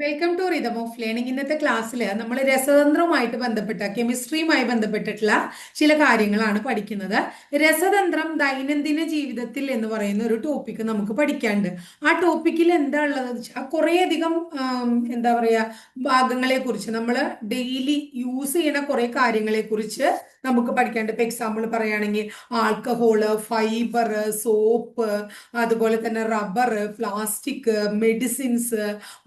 Welcome to Rhythm of Learning ഇന്നത്തെ ക്ലാസ്സിൽ നമ്മൾ രസതന്ത്രവുമായിട്ട് ബന്ധപ്പെട്ട കെമിസ്ട്രിയുമായി ബന്ധപ്പെട്ടിട്ടുള്ള ചില കാര്യങ്ങളാണ് പഠിക്കുന്നത്. രസതന്ത്രം ദൈനംദിന ജീവിതത്തിൽ എന്ന് പറയുന്ന ഒരു ടോപ്പിക്ക് നമുക്ക് പഠിക്കാണ്ട് ആ ടോപ്പിക്കിൽ എന്താ ഉള്ളത്? കുറേയധികം എന്താ പറയുക ഭാഗങ്ങളെ കുറിച്ച് നമ്മൾ ഡെയിലി യൂസ് ചെയ്യുന്ന കുറേ കാര്യങ്ങളെ കുറിച്ച് നമുക്ക് പഠിക്കാണ്ട് ഇപ്പൊ എക്സാമ്പിൾ പറയുകയാണെങ്കിൽ ആൽക്കഹോൾ ഫൈബർ സോപ്പ് അതുപോലെ തന്നെ റബ്ബർ പ്ലാസ്റ്റിക് മെഡിസിൻസ്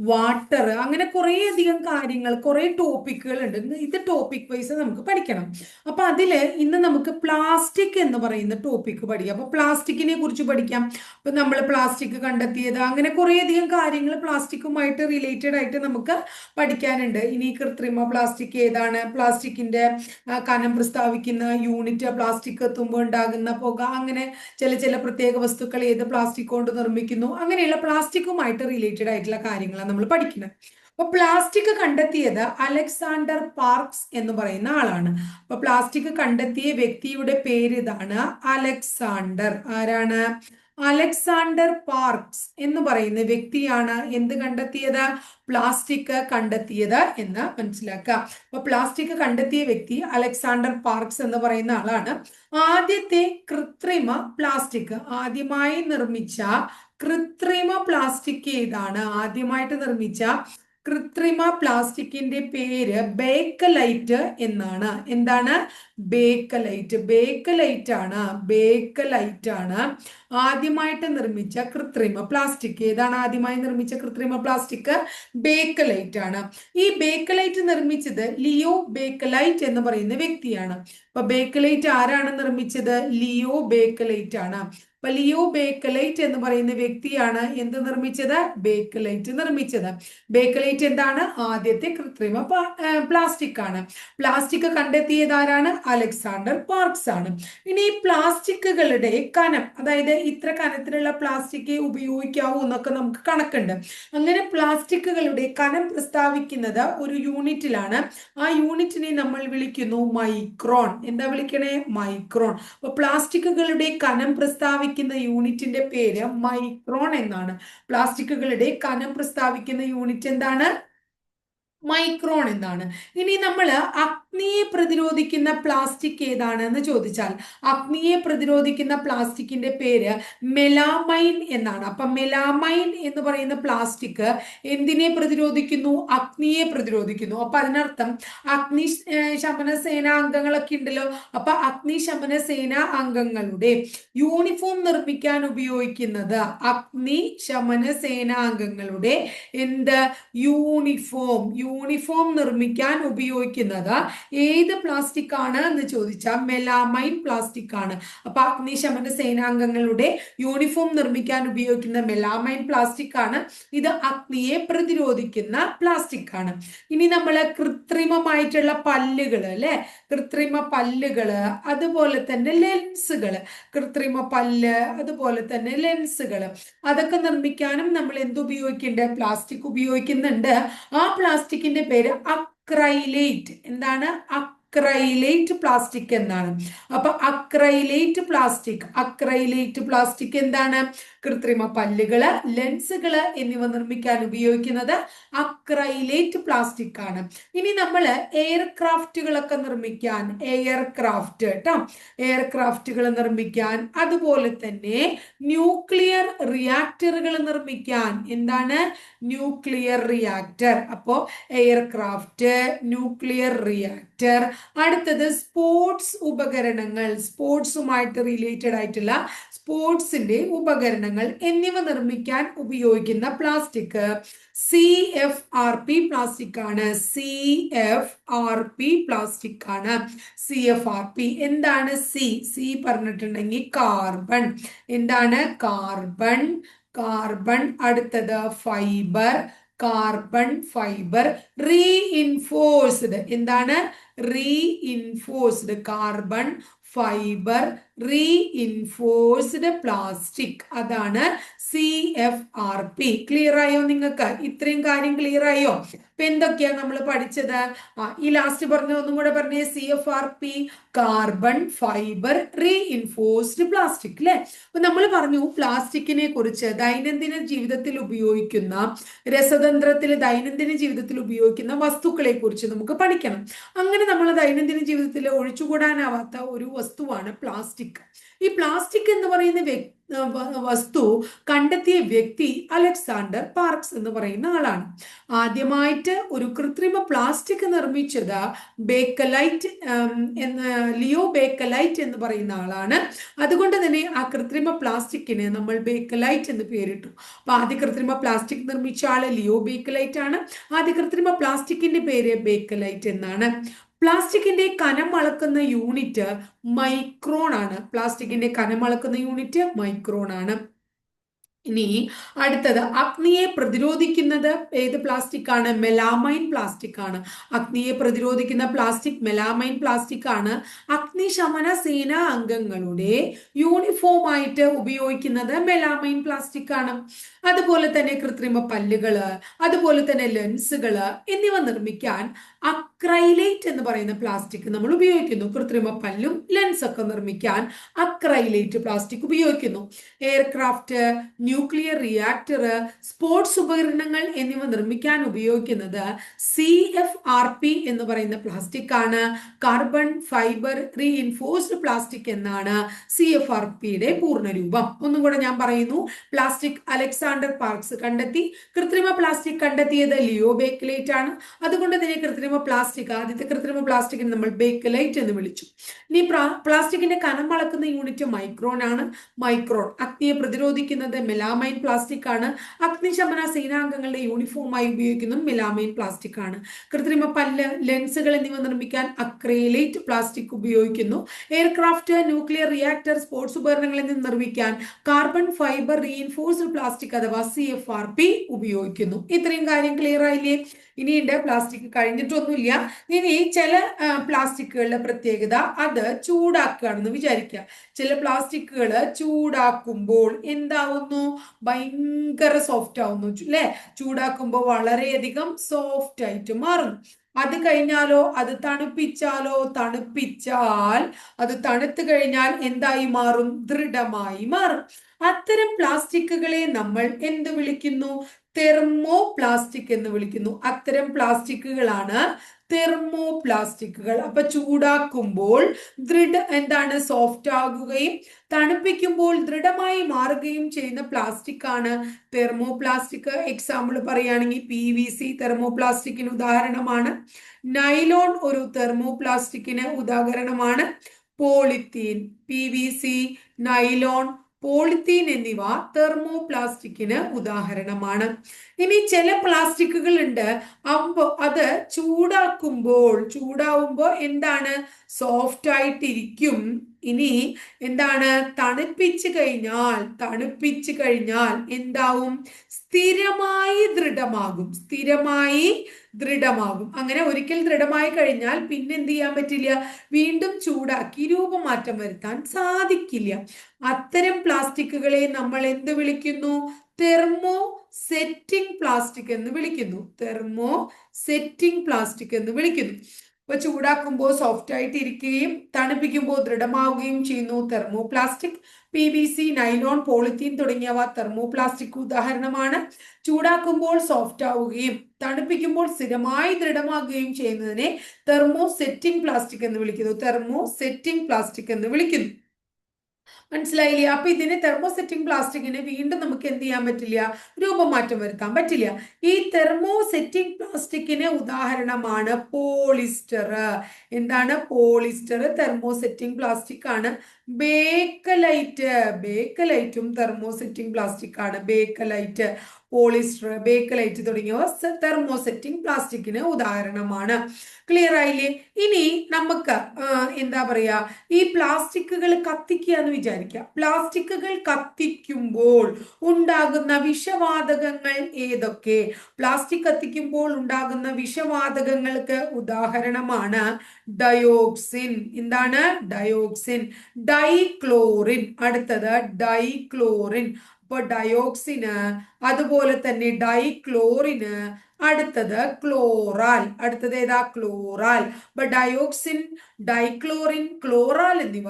വാട്ടർ അങ്ങനെ കുറേ അധികം കാര്യങ്ങൾ കുറേ ടോപ്പിക്കുകൾ ഉണ്ട് ഇത് ടോപ്പിക് വൈസ് നമുക്ക് പഠിക്കണം. അപ്പൊ അതിൽ ഇന്ന് നമുക്ക് പ്ലാസ്റ്റിക് എന്ന് പറയുന്ന ടോപ്പിക്ക് പഠിക്കാം. അപ്പൊ പ്ലാസ്റ്റിക്കിനെ കുറിച്ച് പഠിക്കാം. ഇപ്പൊ നമ്മൾ പ്ലാസ്റ്റിക് കണ്ടെത്തിയത് അങ്ങനെ കുറേ അധികം കാര്യങ്ങൾ പ്ലാസ്റ്റിക്കുമായിട്ട് റിലേറ്റഡ് ആയിട്ട് നമുക്ക് പഠിക്കാനുണ്ട്. ഇനി കൃത്രിമ പ്ലാസ്റ്റിക് ഏതാണ്? പ്ലാസ്റ്റിക്കിന്റെ കനം പ്രസ്താവിക്കുന്ന യൂണിറ്റ് പ്ലാസ്റ്റിക് എത്തുമ്പോൾ ഉണ്ടാകുന്ന പുക അങ്ങനെ ചില ചില പ്രത്യേക വസ്തുക്കൾ ഏത് പ്ലാസ്റ്റിക് കൊണ്ട് നിർമ്മിക്കുന്നു? അങ്ങനെയുള്ള പ്ലാസ്റ്റിക്കുമായിട്ട് റിലേറ്റഡ് ആയിട്ടുള്ള കാര്യങ്ങളാണ് നമ്മൾ പഠിക്കുന്നത്. അപ്പൊ പ്ലാസ്റ്റിക് കണ്ടെത്തിയത് അലക്സാണ്ടർ പാർക്സ് എന്ന് പറയുന്ന ആളാണ്. അപ്പൊ പ്ലാസ്റ്റിക് കണ്ടെത്തിയ വ്യക്തിയുടെ പേര് ഇതാണ് അലക്സാണ്ടർ. ആരാണ്? അലക്സാണ്ടർ പാർക്സ് എന്ന് പറയുന്ന വ്യക്തിയാണ് എന്ത് കണ്ടെത്തിയത്? പ്ലാസ്റ്റിക് കണ്ടെത്തിയത് എന്ന് മനസ്സിലാക്കുക. അപ്പൊ പ്ലാസ്റ്റിക് കണ്ടെത്തിയ വ്യക്തി അലക്സാണ്ടർ പാർക്സ് എന്ന് പറയുന്ന ആളാണ്. ആദ്യത്തെ കൃത്രിമ പ്ലാസ്റ്റിക് ആദ്യമായി നിർമ്മിച്ച കൃത്രിമ പ്ലാസ്റ്റിക് ഏതാണ് ആദ്യമായിട്ട് നിർമ്മിച്ച കൃത്രിമ പ്ലാസ്റ്റിക്കിന്റെ പേര് ബേക്കലൈറ്റ് എന്നാണ്. എന്താണ്? ബേക്കലൈറ്റ്. ബേക്കലൈറ്റ് ആണ് ബേക്കലൈറ്റ് ആണ് ആദ്യമായിട്ട് നിർമ്മിച്ച കൃത്രിമ പ്ലാസ്റ്റിക്. ഏതാണ് ആദ്യമായി നിർമ്മിച്ച കൃത്രിമ പ്ലാസ്റ്റിക്? ബേക്കലൈറ്റ് ആണ് ഈ ബേക്കലൈറ്റ് നിർമ്മിച്ചത് ലിയോ ബേക്കലൈറ്റ് എന്ന് പറയുന്ന വ്യക്തിയാണ്. അപ്പൊ ബേക്കലൈറ്റ് ആരാണ് നിർമ്മിച്ചത്? ലിയോ ബേക്കലൈറ്റ് ആണ് അപ്പൊ ലിയോ ബേക്കലൈറ്റ് എന്ന് പറയുന്ന വ്യക്തിയാണ് എന്ത് നിർമ്മിച്ചത്? ബേക്കലൈറ്റ് നിർമ്മിച്ചത്. ബേക്കലൈറ്റ് എന്താണ്? ആദ്യത്തെ കൃത്രിമ പ്ലാസ്റ്റിക് ആണ്. പ്ലാസ്റ്റിക് കണ്ടെത്തിയത് ആരാണ്? അലക്സാണ്ടർ പാർക്സ് ആണ്. ഇനി പ്ലാസ്റ്റിക്കുകളുടെ കനം അതായത് ഇത്ര കനത്തിലുള്ള പ്ലാസ്റ്റിക് ഉപയോഗിക്കാവൂ എന്നൊക്കെ നമുക്ക് കണക്കുണ്ട്. അങ്ങനെ പ്ലാസ്റ്റിക്കുകളുടെ കനം പ്രസ്താവിക്കുന്നത് ഒരു യൂണിറ്റിലാണ്. ആ യൂണിറ്റിനെ നമ്മൾ വിളിക്കുന്നു മൈക്രോൺ. എന്താ വിളിക്കണേ? മൈക്രോൺ. അപ്പൊ പ്ലാസ്റ്റിക്കുകളുടെ കനം പ്രസ്താവിക്കുന്ന യൂണിറ്റിന്റെ പേര് മൈക്രോൺ എന്നാണ്. പ്ലാസ്റ്റിക്കുകളുടെ കനം പ്രസ്താവിക്കുന്ന യൂണിറ്റ് എന്താണ്? മൈക്രോൺ എന്നാണ്. ഇനി നമ്മൾ അഗ്നിയെ പ്രതിരോധിക്കുന്ന പ്ലാസ്റ്റിക് ഏതാണ് എന്ന് ചോദിച്ചാൽ അഗ്നിയെ പ്രതിരോധിക്കുന്ന പ്ലാസ്റ്റിക്കിന്റെ പേര് മെലാമൈൻ എന്നാണ്. അപ്പൊ മെലാമൈൻ എന്ന് പറയുന്ന പ്ലാസ്റ്റിക് എന്തിനെ പ്രതിരോധിക്കുന്നു? അഗ്നിയെ പ്രതിരോധിക്കുന്നു. അപ്പൊ അതിനർത്ഥം അഗ്നി ശമന സേനാ അംഗങ്ങളൊക്കെ ഉണ്ടല്ലോ. അപ്പൊ അഗ്നിശമന സേനാ അംഗങ്ങളുടെ യൂണിഫോം നിർമ്മിക്കാൻ ഉപയോഗിക്കുന്നത് അഗ്നി ശമന സേനാ അംഗങ്ങളുടെ എന്ത്? യൂണിഫോം യൂണിഫോം നിർമ്മിക്കാൻ ഉപയോഗിക്കുന്നത് ഏത് പ്ലാസ്റ്റിക് ആണ് എന്ന് ചോദിച്ചാൽ മെലാമൈൻ പ്ലാസ്റ്റിക് ആണ്. അപ്പൊ അഗ്നിശമന സേനാംഗങ്ങളുടെ യൂണിഫോം നിർമ്മിക്കാൻ ഉപയോഗിക്കുന്ന മെലാമൈൻ പ്ലാസ്റ്റിക് ആണ്. ഇത് അഗ്നിയെ പ്രതിരോധിക്കുന്ന പ്ലാസ്റ്റിക് ആണ്. ഇനി നമ്മൾ കൃത്രിമമായിട്ടുള്ള പല്ലുകൾ അല്ലെ? കൃത്രിമ പല്ലുകൾ അതുപോലെ തന്നെ ലെൻസുകൾ കൃത്രിമ പല്ല് അതുപോലെ തന്നെ ലെൻസുകൾ അതൊക്കെ നിർമ്മിക്കാനും നമ്മൾ എന്ത് ഉപയോഗിക്കുന്നുണ്ട് പ്ലാസ്റ്റിക് ഉപയോഗിക്കുന്നുണ്ട്. ആ പ്ലാസ്റ്റിക്കിന്റെ പേര് അക്രൈലേറ്റ് എന്താണ്? അക്രൈലേറ്റ് പ്ലാസ്റ്റിക് എന്നാണ്. അപ്പൊ അക്രൈലേറ്റ് പ്ലാസ്റ്റിക് അക്രൈലേറ്റ് പ്ലാസ്റ്റിക് എന്താണ്? കൃത്രിമ പല്ലുകൾ ലെൻസുകൾ എന്നിവ നിർമ്മിക്കാൻ ഉപയോഗിക്കുന്നത് അക്രൈലേറ്റ് പ്ലാസ്റ്റിക് ആണ്. ഇനി നമ്മൾ എയർക്രാഫ്റ്റുകളൊക്കെ നിർമ്മിക്കാൻ എയർക്രാഫ്റ്റ് കേട്ടോ എയർക്രാഫ്റ്റുകൾ നിർമ്മിക്കാൻ അതുപോലെ തന്നെ ന്യൂക്ലിയർ റിയാക്ടറുകൾ നിർമ്മിക്കാൻ എന്താണ്? Nuclear reactor. അപ്പോ എയർക്രാഫ്റ്റ് ന്യൂക്ലിയർ റിയാക്ടർ. അടുത്തത് സ്പോർട്സ് ഉപകരണങ്ങൾ. സ്പോർട്സുമായിട്ട് റിലേറ്റഡ് ആയിട്ടുള്ള സ്പോർട്സിന്റെ ഉപകരണങ്ങൾ എന്നിവ നിർമ്മിക്കാൻ ഉപയോഗിക്കുന്ന plastic C F R P plastic ആണ്. C F R P plastic ആണ്. സി എഫ് ആർ പി എന്താണ് സി സി പറഞ്ഞിട്ടുണ്ടെങ്കിൽ കാർബൺ എന്താണ്? കാർബൺ കാർബൺ അടുത്തത് ഫൈബർ കാർബൺ ഫൈബർ റീഇൻഫോഴ്സ്ഡ് എന്താണ്? Reinforced carbon fibre reinforced plastic അതാണ് C F R P clear ആയോ നിങ്ങൾക്ക്? ഇത്രയും കാര്യം ക്ലിയർ ആയോ? ഇപ്പൊ എന്തൊക്കെയാ നമ്മൾ പഠിച്ചത്? ഈ ലാസ്റ്റ് പറഞ്ഞ ഒന്നും കൂടെ പറഞ്ഞേ. C F R P carbon fibre reinforced plastic അല്ലെ അപ്പൊ നമ്മൾ പറഞ്ഞു പ്ലാസ്റ്റിക്കിനെ കുറിച്ച് ദൈനംദിന ജീവിതത്തിൽ ഉപയോഗിക്കുന്ന രസതന്ത്രത്തിൽ ദൈനംദിന ജീവിതത്തിൽ ഉപയോഗിക്കുന്ന വസ്തുക്കളെ കുറിച്ച് നമുക്ക് പഠിക്കണം. അങ്ങനെ നമ്മൾ ദൈനംദിന ജീവിതത്തിൽ ഒഴിച്ചുകൂടാനാവാത്ത ഒരു വസ്തുവാണ് പ്ലാസ്റ്റിക്. ഈ പ്ലാസ്റ്റിക് എന്ന് പറയുന്ന വസ്തു കണ്ടെത്തിയ വ്യക്തി അലക്സാണ്ടർ പാർക്സ് എന്ന് പറയുന്ന ആളാണ്. ആദ്യമായിട്ട് ഒരു കൃത്രിമ പ്ലാസ്റ്റിക് നിർമ്മിച്ചത് ബേക്കലൈറ്റ് എന്ന ലിയോ ബേക്കലൈറ്റ് എന്ന് പറയുന്ന ആളാണ്. അതുകൊണ്ട് തന്നെ ആ കൃത്രിമ പ്ലാസ്റ്റിക്കിന് നമ്മൾ ബേക്കലൈറ്റ് എന്ന് പേരിട്ടു. അപ്പൊ ആദ്യ കൃത്രിമ പ്ലാസ്റ്റിക് നിർമ്മിച്ച ആൾ ലിയോ ബേക്കലൈറ്റ് ആണ് ആദ്യ കൃത്രിമ പ്ലാസ്റ്റിക്കിന്റെ പേര് ബേക്കലൈറ്റ് എന്നാണ്. പ്ലാസ്റ്റിക്കിന്റെ കനം അളക്കുന്ന യൂണിറ്റ് മൈക്രോൺ ആണ്. പ്ലാസ്റ്റിക്കിന്റെ കനം അളക്കുന്ന യൂണിറ്റ് മൈക്രോൺ ആണ്. ഇനി അടുത്തത് അഗ്നിയെ പ്രതിരോധിക്കുന്നത് ഏത് പ്ലാസ്റ്റിക് ആണ്? മെലാമൈൻ പ്ലാസ്റ്റിക് ആണ്. അഗ്നിയെ പ്രതിരോധിക്കുന്ന പ്ലാസ്റ്റിക് മെലാമൈൻ പ്ലാസ്റ്റിക് ആണ്. അഗ്നിശമന സേനാ അംഗങ്ങളുടെ യൂണിഫോം ആയിട്ട് ഉപയോഗിക്കുന്നത് മെലാമൈൻ പ്ലാസ്റ്റിക് ആണ്. അതുപോലെ തന്നെ കൃത്രിമ പല്ലുകൾ അതുപോലെ തന്നെ ലെൻസുകൾ എന്നിവ നിർമ്മിക്കാൻ അക്രൈലേറ്റ് എന്ന് പറയുന്ന പ്ലാസ്റ്റിക് നമ്മൾ ഉപയോഗിക്കുന്നു. കൃത്രിമ പല്ലും ലെൻസ് ഒക്കെ നിർമ്മിക്കാൻ അക്രൈലേറ്റ് പ്ലാസ്റ്റിക് ഉപയോഗിക്കുന്നു. എയർക്രാഫ്റ്റ് ന്യൂക്ലിയർ റിയാക്ടർ സ്പോർട്സ് ഉപകരണങ്ങൾ എന്നിവ നിർമ്മിക്കാൻ ഉപയോഗിക്കുന്നത് സി എഫ് ആർ പി എന്ന് പറയുന്ന പ്ലാസ്റ്റിക് ആണ്. കാർബൺ ഫൈബർ റീഇൻഫോഴ്സ്ഡ് പ്ലാസ്റ്റിക് എന്നാണ് സി എഫ് ആർ പിയുടെ പൂർണരൂപം. ഒന്നും കൂടെ ഞാൻ പറയുന്നു. പ്ലാസ്റ്റിക് അലക്സാണ്ടർ പാർക്സ് കണ്ടെത്തി. കൃത്രിമ പ്ലാസ്റ്റിക് കണ്ടെത്തിയത് ലിയോ ബേക്കിലേറ്റ് ആണ് അതുകൊണ്ട് തന്നെ കൃത്രിമ പ്ലാസ്റ്റിക് ആദ്യത്തെ കൃത്രിമ പ്ലാസ്റ്റിക്കിന് നമ്മൾ ബേക്കലൈറ്റ് എന്ന് വിളിച്ചു. ഇനി പ്ലാസ്റ്റിക്കിന്റെ കനം അളക്കുന്ന യൂണിറ്റ് മൈക്രോൺ ആണ്. മൈക്രോൺ അഗ്നിയെ പ്രതിരോധിക്കുന്നത് മെലാമൈൻ പ്ലാസ്റ്റിക് ആണ്. അഗ്നിശമന സേനാംഗങ്ങളുടെ യൂണിഫോമായി ഉപയോഗിക്കുന്ന മെലാമൈൻ പ്ലാസ്റ്റിക് ആണ്. കൃത്രിമ പല്ല് ലെൻസുകൾ എന്നിവ നിർമ്മിക്കാൻ അക്രൈലേറ്റ് പ്ലാസ്റ്റിക് ഉപയോഗിക്കുന്നു. എയർക്രാഫ്റ്റ് ന്യൂക്ലിയർ റിയാക്ടർ സ്പോർട്സ് ഉപകരണങ്ങളിൽ നിന്ന് നിർമ്മിക്കാൻ കാർബൺ ഫൈബർ റീഇൻഫോഴ്സ്ഡ് പ്ലാസ്റ്റിക് അഥവാ സി എഫ് ആർ പി ഉപയോഗിക്കുന്നു. ഇത്രയും കാര്യം ക്ലിയർ ആയില്ലേ? ഇനിയുണ്ട് പ്ലാസ്റ്റിക് കഴിഞ്ഞിട്ടൊന്നുമില്ല. ഇനി ചില പ്ലാസ്റ്റിക്കുകളുടെ പ്രത്യേകത അത് ചൂടാക്കുകയാണെന്ന് വിചാരിക്കുക. ചില പ്ലാസ്റ്റിക്കുകൾ ചൂടാക്കുമ്പോൾ എന്താവുന്നു? ഭയങ്കര സോഫ്റ്റ് ആവുന്നു അല്ലെ? ചൂടാക്കുമ്പോൾ വളരെയധികം സോഫ്റ്റ് ആയിട്ട് മാറുന്നു. അത് കഴിഞ്ഞാലോ? അത് തണുപ്പിച്ചാലോ? തണുപ്പിച്ചാൽ അത് തണുത്തു കഴിഞ്ഞാൽ എന്തായി മാറും? ദൃഢമായി മാറും. അത്തരം പ്ലാസ്റ്റിക്കുകളെ നമ്മൾ എന്ത് വിളിക്കുന്നു? തെർമോ പ്ലാസ്റ്റിക് എന്ന് വിളിക്കുന്നു. അത്തരം പ്ലാസ്റ്റിക്കുകളാണ് തെർമോ പ്ലാസ്റ്റിക്കുകൾ അപ്പൊ ചൂടാക്കുമ്പോൾ ദൃഢ എന്താണ് സോഫ്റ്റ് ആകുകയും തണുപ്പിക്കുമ്പോൾ ദൃഢമായി മാറുകയും ചെയ്യുന്ന പ്ലാസ്റ്റിക് ആണ് തെർമോ പ്ലാസ്റ്റിക് എക്സാമ്പിൾ പറയുകയാണെങ്കിൽ പി വി സി തെർമോ പ്ലാസ്റ്റിക്കിന് ഉദാഹരണമാണ്. നൈലോൺ ഒരു തെർമോ പ്ലാസ്റ്റിക്കിന് ഉദാഹരണമാണ്. Polythene P V C nylon polythene എന്നിവ തെർമോ പ്ലാസ്റ്റിക്കിന് ഉദാഹരണമാണ്. ഇനി ചില പ്ലാസ്റ്റിക്കുകൾ ഉണ്ട്. അമ്പോ അത് ചൂടാക്കുമ്പോൾ ചൂടാവുമ്പോൾ എന്താണ്? സോഫ്റ്റ് ആയിട്ടിരിക്കും. ഇനി എന്താണ്? തണുപ്പിച്ചു കഴിഞ്ഞാൽ തണുപ്പിച്ചു കഴിഞ്ഞാൽ എന്താവും? സ്ഥിരമായി ദൃഢമാകും. സ്ഥിരമായി ദൃഢമാകും. അങ്ങനെ ഒരിക്കൽ ദൃഢമായി കഴിഞ്ഞാൽ പിന്നെ എന്ത് ചെയ്യാൻ പറ്റില്ല? വീണ്ടും ചൂടാക്കി രൂപമാറ്റം വരുത്താൻ സാധിക്കില്ല. അത്തരം പ്ലാസ്റ്റിക്കുകളെ നമ്മൾ എന്ത് വിളിക്കുന്നു? തെർമോ സെറ്റിംഗ് പ്ലാസ്റ്റിക് എന്ന് വിളിക്കുന്നു. തെർമോ സെറ്റിംഗ് പ്ലാസ്റ്റിക് എന്ന് വിളിക്കുന്നു. അപ്പൊ ചൂടാക്കുമ്പോൾ സോഫ്റ്റ് ആയിട്ട് ഇരിക്കുകയും തണുപ്പിക്കുമ്പോൾ ദൃഢമാവുകയും ചെയ്യുന്നു. Thermoplastic P V C nylon polythene തുടങ്ങിയവ തെർമോപ്ലാസ്റ്റിക് ഉദാഹരണമാണ്. ചൂടാക്കുമ്പോൾ സോഫ്റ്റ് ആവുകയും തണുപ്പിക്കുമ്പോൾ സ്ഥിരമായി ദൃഢമാകുകയും ചെയ്യുന്നതിനെ തെർമോ സെറ്റിംഗ് പ്ലാസ്റ്റിക് എന്ന് വിളിക്കുന്നു. തെർമോ സെറ്റിംഗ് പ്ലാസ്റ്റിക് എന്ന് വിളിക്കുന്നു. മനസ്സിലായില്ലേ? അപ്പൊ ഇതിന് തെർമോസെറ്റിംഗ് പ്ലാസ്റ്റിക്കിന് വീണ്ടും നമുക്ക് എന്ത് ചെയ്യാൻ പറ്റില്ല? രൂപമാറ്റം വരുത്താൻ പറ്റില്ല. ഈ തെർമോസെറ്റിംഗ് പ്ലാസ്റ്റിക്കിന് ഉദാഹരണമാണ് പോളിസ്റ്റർ എന്താണ് പോളിസ്റ്റർ തെർമോസെറ്റിംഗ് പ്ലാസ്റ്റിക് ആണ്. ബേക്കലൈറ്റ് ബേക്കലൈറ്റും തെർമോസെറ്റിംഗ് പ്ലാസ്റ്റിക് ആണ്. ബേക്കലൈറ്റ് പോളിസ്റ്റർ ബേക്കലൈറ്റ് തുടങ്ങിയവ തെർമോസെറ്റിംഗ് പ്ലാസ്റ്റിക്കിന് ഉദാഹരണമാണ്. ക്ലിയർ ആയില്ലേ? ഇനി നമുക്ക് എന്താ പറയാ ഈ പ്ലാസ്റ്റിക്കുകൾ കത്തിക്കുക എന്ന് വിചാരിക്കുക. പ്ലാസ്റ്റിക്കുകൾ കത്തിക്കുമ്പോൾ ഉണ്ടാകുന്ന വിഷവാതകങ്ങൾ ഏതൊക്കെ? പ്ലാസ്റ്റിക് കത്തിക്കുമ്പോൾ ഉണ്ടാകുന്ന വിഷവാതകങ്ങൾക്ക് ഉദാഹരണമാണ് ഡയോക്സിൻ. എന്താണ്? ഡയോക്സിൻ. ഡൈക്ലോറിൻ. അടുത്തത് ഡൈക്ലോറിൻ. അപ്പൊ ഡയോക്സിന് അതുപോലെ തന്നെ ഡൈക്ലോറിന് അടുത്തത് ക്ലോറാൽ അടുത്തത് ഏതാ? ക്ലോറാൽ അപ്പൊ ഡയോക്സിൻ ഡൈക്ലോറിൻ ക്ലോറാൽ എന്നിവ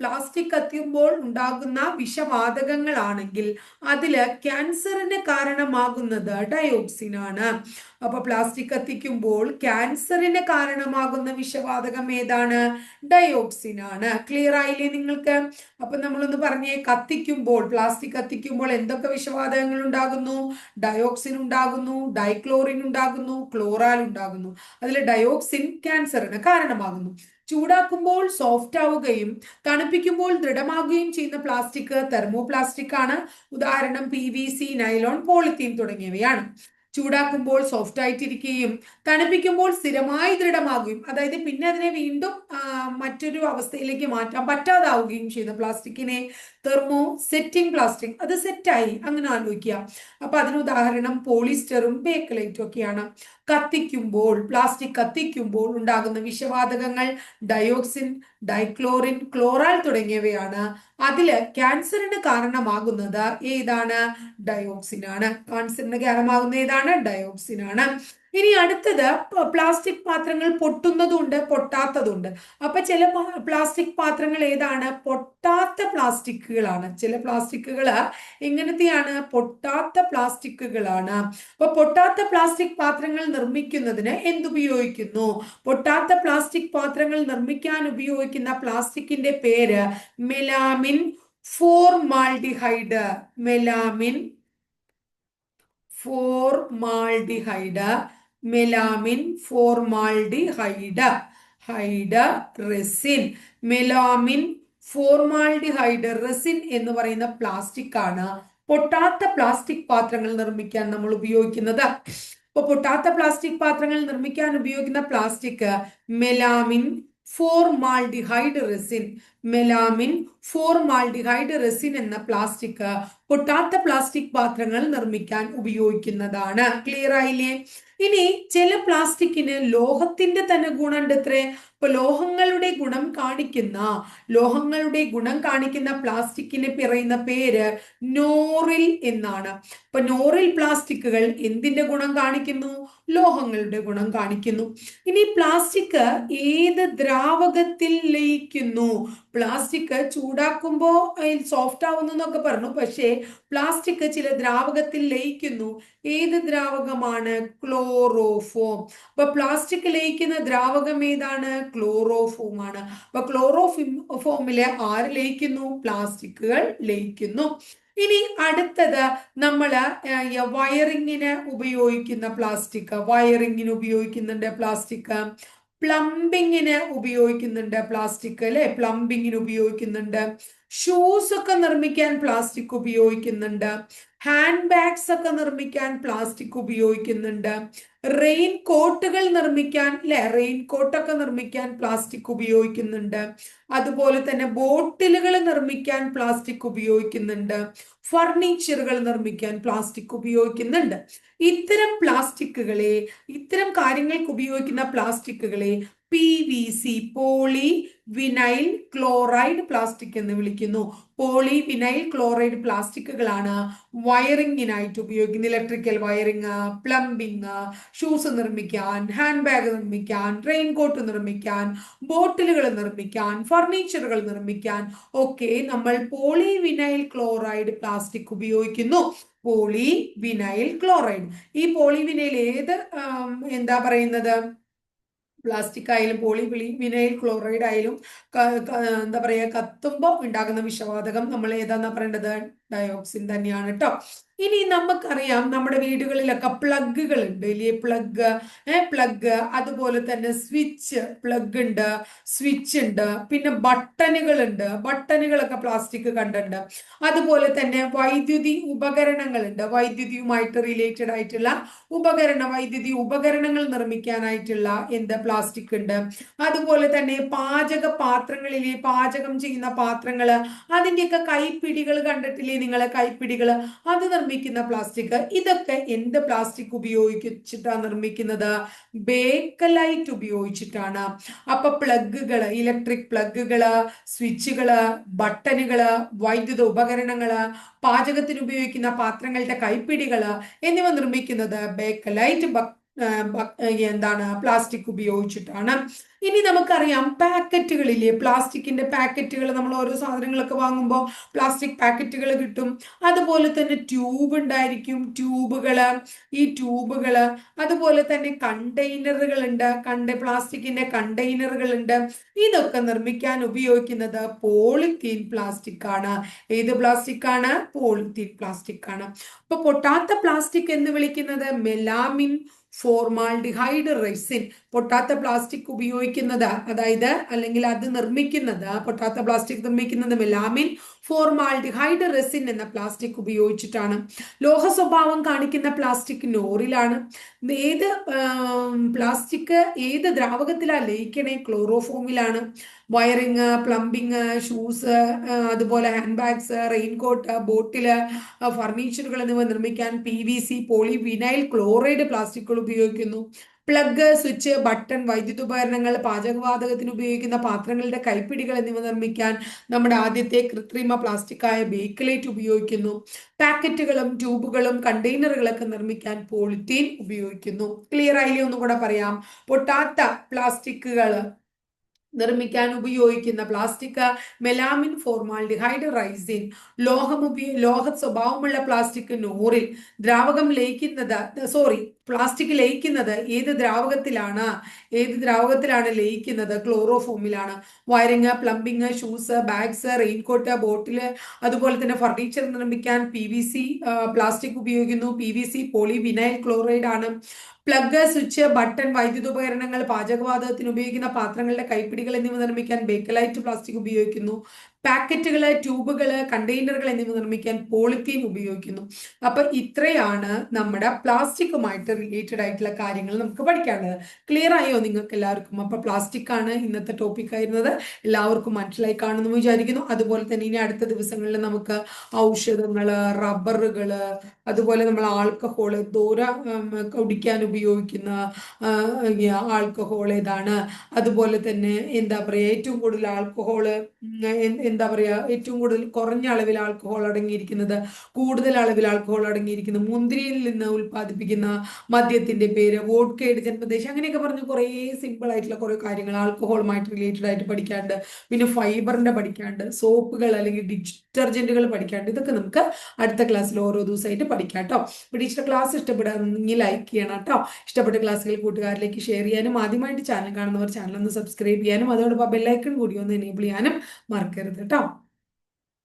പ്ലാസ്റ്റിക് കത്തിയുമ്പോൾ ഉണ്ടാകുന്ന വിഷവാതകങ്ങളാണെങ്കിൽ അതിൽ ക്യാൻസറിന് കാരണമാകുന്നത് ഡയോക്സിൻ ആണ് അപ്പൊ പ്ലാസ്റ്റിക് കത്തിക്കുമ്പോൾ ക്യാൻസറിന് കാരണമാകുന്ന വിഷവാതകം ഏതാണ്? ഡയോക്സിൻ ആണ് ക്ലിയർ ആയില്ലേ നിങ്ങൾക്ക്? അപ്പൊ നമ്മളൊന്ന് പറഞ്ഞേ കത്തിക്കുമ്പോൾ പ്ലാസ്റ്റിക് കത്തിക്കുമ്പോൾ എന്തൊക്കെ വിഷവാതകങ്ങൾ ഉണ്ടാകുന്നു? ഡയോക്സിൻ ഉണ്ടാകുന്നു ഡൈക്ലോറിൻ ഉണ്ടാകുന്നു ക്ലോറാൽ ഉണ്ടാകുന്നു. അതിൽ ഡയോക്സിൻ ക്യാൻസറിന് കാരണമാകുന്നു. ചൂടാക്കുമ്പോൾ സോഫ്റ്റ് ആവുകയും തണുപ്പിക്കുമ്പോൾ ദൃഢമാകുകയും ചെയ്യുന്ന പ്ലാസ്റ്റിക് തെർമോ പ്ലാസ്റ്റിക് ആണ്. ഉദാഹരണം P V C nylon polythene തുടങ്ങിയവയാണ്. ചൂടാക്കുമ്പോൾ സോഫ്റ്റ് ആയിട്ടിരിക്കുകയും തണുപ്പിക്കുമ്പോൾ സ്ഥിരമായി ദൃഢമാകുകയും അതായത് പിന്നെ അതിനെ വീണ്ടും മറ്റൊരു അവസ്ഥയിലേക്ക് മാറ്റാൻ പറ്റാതാവുകയും ചെയ്യുന്ന പ്ലാസ്റ്റിക്കിനെ തെർമോ സെറ്റിംഗ് പ്ലാസ്റ്റിക് അത് സെറ്റായി അങ്ങനെ ആലോചിക്കുക. അപ്പൊ അതിന് ഉദാഹരണം പോളിസ്റ്ററും ബേക്കലൈറ്റും ഒക്കെയാണ്. കത്തിക്കുമ്പോൾ പ്ലാസ്റ്റിക് കത്തിക്കുമ്പോൾ ഉണ്ടാകുന്ന വിഷവാതകങ്ങൾ ഡയോക്സിൻ ഡൈക്ലോറിൻ ക്ലോറാൽ തുടങ്ങിയവയാണ്. അതിൽ ക്യാൻസറിന് കാരണമാകുന്നത് ഏതാണ്? ഡയോക്സിൻ ആണ്. ക്യാൻസറിന് കാരണമാകുന്ന ഏതാണ്? ഡയോക്സിൻ ആണ്. ഇനി അടുത്തത് പ്ലാസ്റ്റിക് പാത്രങ്ങൾ പൊട്ടുന്നതുണ്ട് പൊട്ടാത്തതുണ്ട്. അപ്പൊ ചില പ്ലാസ്റ്റിക് പാത്രങ്ങൾ ഏതാണ്? പൊട്ടാത്ത പ്ലാസ്റ്റിക്കുകളാണ് ചില പ്ലാസ്റ്റിക്കുകൾ എങ്ങനത്തെയാണ് പൊട്ടാത്ത പ്ലാസ്റ്റിക്കുകളാണ് അപ്പൊ പൊട്ടാത്ത പ്ലാസ്റ്റിക് പാത്രങ്ങൾ നിർമ്മിക്കുന്നതിന് എന്തുപയോഗിക്കുന്നു? പൊട്ടാത്ത പ്ലാസ്റ്റിക് പാത്രങ്ങൾ നിർമ്മിക്കാൻ ഉപയോഗിക്കുന്ന പ്ലാസ്റ്റിക്കിന്റെ പേര് melamine formaldehyde melamine formaldehyde melamine formaldehyde ഹൈഡ resin melamine formaldehyde resin എന്ന് പറയുന്ന പ്ലാസ്റ്റിക് ആണ്. പൊട്ടാത്ത പ്ലാസ്റ്റിക് പാത്രങ്ങൾ നിർമ്മിക്കാൻ നമ്മൾ ഉപയോഗിക്കുന്നത്. അപ്പൊ പൊട്ടാത്ത പ്ലാസ്റ്റിക് പാത്രങ്ങൾ നിർമ്മിക്കാൻ ഉപയോഗിക്കുന്ന plastic melamine formaldehyde resin melamine formaldehyde resin എന്ന പ്ലാസ്റ്റിക് പൊട്ടാത്ത പ്ലാസ്റ്റിക് പാത്രങ്ങൾ നിർമ്മിക്കാൻ ഉപയോഗിക്കുന്നതാണ്. ക്ലിയർ ആയില്ലേ? ഇനി ചില പ്ലാസ്റ്റിക്കിന് ലോഹത്തിന്റെ തന്നെ ഗുണമുണ്ട് ഇത്രേ ഇപ്പൊ ലോഹങ്ങളുടെ ഗുണം കാണിക്കുന്ന ലോഹങ്ങളുടെ ഗുണം കാണിക്കുന്ന പ്ലാസ്റ്റിക്കിന് പറയുന്ന പേര് നോറിൽ എന്നാണ്. ഇപ്പൊ നോറിൽ പ്ലാസ്റ്റിക്കുകൾ എന്തിന്റെ ഗുണം കാണിക്കുന്നു? ലോഹങ്ങളുടെ ഗുണം കാണിക്കുന്നു. ഇനി പ്ലാസ്റ്റിക് ഏത് ദ്രാവകത്തിൽ ലയിക്കുന്നു? പ്ലാസ്റ്റിക് ചൂടാക്കുമ്പോൾ അതിൽ സോഫ്റ്റ് ആവുന്നു എന്നൊക്കെ പറഞ്ഞു. പക്ഷേ പ്ലാസ്റ്റിക് ചില ദ്രാവകത്തിൽ ലയിക്കുന്നു. ഏത് ദ്രാവകമാണ്? ക്ലോറോഫോം. അപ്പൊ പ്ലാസ്റ്റിക് ലയിക്കുന്ന ദ്രാവകം ഏതാണ്? ക്ലോറോഫോം ആണ് അപ്പൊ ക്ലോറോഫിം ഫോമിൽ ആര് ലയിക്കുന്നു? പ്ലാസ്റ്റിക്കുകൾ ലയിക്കുന്നു. ഇനി അടുത്തത് നമ്മൾ വയറിങ്ങിന് ഉപയോഗിക്കുന്ന പ്ലാസ്റ്റിക്. വയറിങ്ങിന് ഉപയോഗിക്കുന്നുണ്ട് പ്ലാസ്റ്റിക്. പ്ലംബിങ്ങിന് ഉപയോഗിക്കുന്നുണ്ട് പ്ലാസ്റ്റിക് അല്ലെ? പ്ലംബിങ്ങിന് ഉപയോഗിക്കുന്നുണ്ട്. ഷൂസ് ഒക്കെ നിർമ്മിക്കാൻ പ്ലാസ്റ്റിക് ഉപയോഗിക്കുന്നുണ്ട്. ഹാൻഡ് ബാഗ്സ് ഒക്കെ നിർമ്മിക്കാൻ പ്ലാസ്റ്റിക് ഉപയോഗിക്കുന്നുണ്ട്. റെയിൻ കോട്ടുകൾ നിർമ്മിക്കാൻ അല്ലെ റെയിൻ കോട്ടൊക്കെ നിർമ്മിക്കാൻ പ്ലാസ്റ്റിക് ഉപയോഗിക്കുന്നുണ്ട്. അതുപോലെ തന്നെ ബോട്ടിലുകൾ നിർമ്മിക്കാൻ പ്ലാസ്റ്റിക് ഉപയോഗിക്കുന്നുണ്ട്. ഫർണിച്ചറുകൾ നിർമ്മിക്കാൻ പ്ലാസ്റ്റിക് ഉപയോഗിക്കുന്നുണ്ട്. ഇത്തരം പ്ലാസ്റ്റിക്കുകളെ ഇത്തരം കാര്യങ്ങൾക്ക് ഉപയോഗിക്കുന്ന പ്ലാസ്റ്റിക്കുകളെ P V C poly vinyl chloride plastic എന്ന് വിളിക്കുന്നു. പോളി വിനൈൽ ക്ലോറൈഡ് പ്ലാസ്റ്റിക്കുകളാണ് വയറിങ്ങിനായിട്ട് ഉപയോഗിക്കുന്നത്. ഇലക്ട്രിക്കൽ വയറിങ് പ്ലംബിങ് ഷൂസ് നിർമ്മിക്കാൻ ഹാൻഡ് ബാഗ് നിർമ്മിക്കാൻ റെയിൻകോട്ട് നിർമ്മിക്കാൻ ബോട്ടിലുകൾ നിർമ്മിക്കാൻ ഫർണിച്ചറുകൾ നിർമ്മിക്കാൻ ഒക്കെ നമ്മൾ പോളി വിനൈൽ ക്ലോറൈഡ് പ്ലാസ്റ്റിക് ഉപയോഗിക്കുന്നു. പോളി വിനൈൽ ക്ലോറൈഡ് ഈ പോളി വിനൈൽ ഏത് എന്താ പറയുന്നത്? പ്ലാസ്റ്റിക് ആയാലും പോളി വിളി വിനൈൽ ക്ലോറൈഡ് ആയാലും എന്താ പറയുക കത്തുമ്പോൾ ഉണ്ടാകുന്ന വിഷവാതകം നമ്മൾ ഏതാന്നാ പറയേണ്ടത്? ഡയോക്സിൻ തന്നെയാണ് കേട്ടോ ഇനി നമുക്കറിയാം നമ്മുടെ വീടുകളിലൊക്കെ പ്ലഗുകൾ ഉണ്ട് ഇല്ലേ? പ്ലഗ് ഏ പ്ലഗ്. അതുപോലെ തന്നെ സ്വിച്ച് പ്ലഗ് ഉണ്ട് സ്വിച്ച് ഉണ്ട് പിന്നെ ബട്ടണുകൾ ഉണ്ട് ബട്ടണുകളൊക്കെ പ്ലാസ്റ്റിക് കണ്ടുണ്ട്. അതുപോലെ തന്നെ വൈദ്യുതി ഉപകരണങ്ങളുണ്ട്. വൈദ്യുതിയുമായിട്ട് റിലേറ്റഡ് ആയിട്ടുള്ള ഉപകരണ വൈദ്യുതി ഉപകരണങ്ങൾ നിർമ്മിക്കാനായിട്ടുള്ള എന്ത് പ്ലാസ്റ്റിക് ഉണ്ട്. അതുപോലെ തന്നെ പാചക പാത്രങ്ങളിലെ പാചകം ചെയ്യുന്ന പാത്രങ്ങൾ അതിന്റെയൊക്കെ കൈപ്പിടികൾ കണ്ടിട്ടില്ലേ നിങ്ങളെ കൈപ്പിടികൾ അത് നിർമ്മിക്കുന്ന പ്ലാസ്റ്റിക് ഇതൊക്കെ എന്ത് പ്ലാസ്റ്റിക് ഉപയോഗിച്ചിട്ടാണ് നിർമ്മിക്കുന്നത്? ബേക്കലൈറ്റ് ഉപയോഗിച്ചിട്ടാണ്. അപ്പൊ പ്ലഗുകൾ ഇലക്ട്രിക് പ്ലഗുകൾ സ്വിച്ചുകൾ ബട്ടണുകൾ വൈദ്യുത ഉപകരണങ്ങൾ പാചകത്തിന് ഉപയോഗിക്കുന്ന പാത്രങ്ങളുടെ കൈപ്പിടികൾ എന്നിവ നിർമ്മിക്കുന്നത് ബേക്കലൈറ്റ് എന്താണ് പ്ലാസ്റ്റിക് ഉപയോഗിച്ചിട്ടാണ്. ഇനി നമുക്കറിയാം പാക്കറ്റുകളില്ലേ പ്ലാസ്റ്റിക്കിന്റെ പാക്കറ്റുകൾ നമ്മൾ ഓരോ സാധനങ്ങളൊക്കെ വാങ്ങുമ്പോൾ പ്ലാസ്റ്റിക് പാക്കറ്റുകൾ കിട്ടും. അതുപോലെ തന്നെ ട്യൂബ് ഉണ്ടായിരിക്കും ട്യൂബുകൾ ഈ ട്യൂബുകൾ. അതുപോലെ തന്നെ കണ്ടെയ്നറുകൾ ഉണ്ട് കണ്ട പ്ലാസ്റ്റിക്കിന്റെ കണ്ടെയ്നറുകൾ ഉണ്ട്. ഇതൊക്കെ നിർമ്മിക്കാൻ ഉപയോഗിക്കുന്നത് പോളിത്തീൻ പ്ലാസ്റ്റിക് ആണ്. ഏത് പ്ലാസ്റ്റിക് ആണ്? പോളിത്തീൻ പ്ലാസ്റ്റിക് ആണ്. ഇപ്പൊ പൊട്ടാത്ത പ്ലാസ്റ്റിക് എന്ന് വിളിക്കുന്നത് മെലാമിൻ ഫോർമാൽഡിഹൈഡ് റെസിൻ പൊട്ടാത്ത പ്ലാസ്റ്റിക് ഉപയോഗിക്കുന്നത് അതായത് അല്ലെങ്കിൽ അത് നിർമ്മിക്കുന്നത് പൊട്ടാത്ത പ്ലാസ്റ്റിക് നിർമ്മിക്കുന്നത് മെലാമിൻ ഫോർമാൽഡിഹൈഡ് റെസിൻ എന്ന പ്ലാസ്റ്റിക് ഉപയോഗിച്ചിട്ടാണ്. ലോഹ സ്വഭാവം കാണിക്കുന്ന പ്ലാസ്റ്റിക് നോറിലാണ്. ഏത് പ്ലാസ്റ്റിക് ഏത് ദ്രാവകത്തിലാണ് ലയിക്കണേ? ക്ലോറോഫോമിലാണ്. വയറിങ് പ്ലംബിങ് ഷൂസ് അതുപോലെ ഹാൻഡ് ബാഗ്സ് റെയിൻകോട്ട് ബോട്ടിൽ ഫർണിച്ചറുകൾ എന്നിവ നിർമ്മിക്കാൻ P V C poly vinyl chloride പ്ലാസ്റ്റിക്കുകൾ ഉപയോഗിക്കുന്നു. പ്ലഗ് സ്വിച്ച് ബട്ടൺ വൈദ്യുതോപകരണങ്ങൾ പാചകവാതകത്തിന് ഉപയോഗിക്കുന്ന പാത്രങ്ങളുടെ കൈപ്പിടികൾ എന്നിവ നിർമ്മിക്കാൻ നമ്മുടെ ആദ്യത്തെ കൃത്രിമ പ്ലാസ്റ്റിക്കായ ബേക്കലേറ്റ് ഉപയോഗിക്കുന്നു. പാക്കറ്റുകളും ട്യൂബുകളും കണ്ടെയ്നറുകളൊക്കെ നിർമ്മിക്കാൻ പോളിത്തീൻ ഉപയോഗിക്കുന്നു. ക്ലിയർ ആയില്ലേ? ഒന്നും കൂടെ പറയാം. പൊട്ടാത്ത പ്ലാസ്റ്റിക്കുകൾ നിർമ്മിക്കാൻ ഉപയോഗിക്കുന്ന പ്ലാസ്റ്റിക് മെലാമിൻ ഫോർമാൽഡിഹൈഡ് റൈസിൻ ലോഹം ഉപയോ ലോഹ സ്വഭാവമുള്ള പ്ലാസ്റ്റിക് നോറിൽ ദ്രാവകം ലയിക്കുന്നത് സോറി പ്ലാസ്റ്റിക് ലയിക്കുന്നത് ഏത് ദ്രാവകത്തിലാണ്? ഏത് ദ്രാവകത്തിലാണ് ലയിക്കുന്നത്? ക്ലോറോഫോമിലാണ്. Wiring plumbing shoes bags raincoat bottle അതുപോലെ തന്നെ ഫർണിച്ചർ നിർമ്മിക്കാൻ പി വി സി പ്ലാസ്റ്റിക് ഉപയോഗിക്കുന്നു. P V C poly vinyl chloride ആണ്. പ്ലഗ് സ്വിച്ച് ബട്ടൺ വൈദ്യുതോപകരണങ്ങൾ പാചകവാതകത്തിന് ഉപയോഗിക്കുന്ന പാത്രങ്ങളുടെ കൈപ്പിടികൾ എന്നിവ നിർമ്മിക്കാൻ ബേക്കലൈറ്റ് പ്ലാസ്റ്റിക് ഉപയോഗിക്കുന്നു. പാക്കറ്റുകൾ ട്യൂബുകൾ കണ്ടെയ്നറുകൾ എന്നിവ നിർമ്മിക്കാൻ പോളിത്തീൻ ഉപയോഗിക്കുന്നു. അപ്പൊ ഇത്രയാണ് നമ്മുടെ പ്ലാസ്റ്റിക്കുമായിട്ട് റിലേറ്റഡ് ആയിട്ടുള്ള കാര്യങ്ങൾ നമുക്ക് പഠിക്കാനുള്ളത്. ക്ലിയർ ആയോ നിങ്ങൾക്ക് എല്ലാവർക്കും? അപ്പൊ പ്ലാസ്റ്റിക് ആണ് ഇന്നത്തെ ടോപ്പിക് ആയിരുന്നത്. എല്ലാവർക്കും മനസ്സിലായി കാണുന്നു വിചാരിക്കുന്നു. അതുപോലെ തന്നെ ഇനി അടുത്ത ദിവസങ്ങളിൽ നമുക്ക് ഔഷധങ്ങൾ റബ്ബറുകൾ അതുപോലെ നമ്മൾ ആൽക്കഹോൾ ദൂര കുടിക്കാൻ ഉപയോഗിക്കുന്ന ആൽക്കഹോൾ ഏതാണ്. അതുപോലെ തന്നെ എന്താ പറയുക ഏറ്റവും കൂടുതൽ ആൽക്കഹോൾ എന്താ പറയുക ഏറ്റവും കൂടുതൽ കുറഞ്ഞ അളവിൽ ആൽക്കഹോൾ അടങ്ങിയിരിക്കുന്നത് കൂടുതൽ അളവിൽ ആൽക്കഹോൾ അടങ്ങിയിരിക്കുന്ന മുന്തിരിയിൽ നിന്ന് ഉൽപ്പാദിപ്പിക്കുന്ന മദ്യത്തിന്റെ പേര് വോഡ്കയുടെ ജന്മദേശം അങ്ങനെയൊക്കെ പറഞ്ഞ് കുറേ സിമ്പിൾ ആയിട്ടുള്ള കുറേ കാര്യങ്ങൾ ആൽക്കഹോളുമായിട്ട് റിലേറ്റഡ് ആയിട്ട് പഠിക്കാണ്ട് പിന്നെ ഫൈബറിന്റെ പഠിക്കാണ്ട് സോപ്പുകൾ അല്ലെങ്കിൽ ഡിറ്റർജന്റുകൾ പഠിക്കാണ്ട് ഇതൊക്കെ നമുക്ക് അടുത്ത ക്ലാസ്സിൽ ഓരോ ദിവസമായിട്ട് പഠിക്കാം കേട്ടോ. ടീച്ചർ ക്ലാസ് ഇഷ്ടപ്പെടുകയാണെങ്കിൽ ലൈക്ക് ചെയ്യണം കേട്ടോ. ഇഷ്ടപ്പെട്ട ക്ലാസ്സുകൾ കൂട്ടുകാരിലേക്ക് ഷെയർ ചെയ്യാനും ആദ്യമായിട്ട് ചാനൽ കാണുന്നവർ ചാനൽ ഒന്ന് സബ്സ്ക്രൈബ് ചെയ്യാനും അതോടൊപ്പം ബെല്ലൈക്കൺ കൂടി ഒന്ന് എനേബിൾ ചെയ്യാനും മറക്കരുത് കേട്ടോ.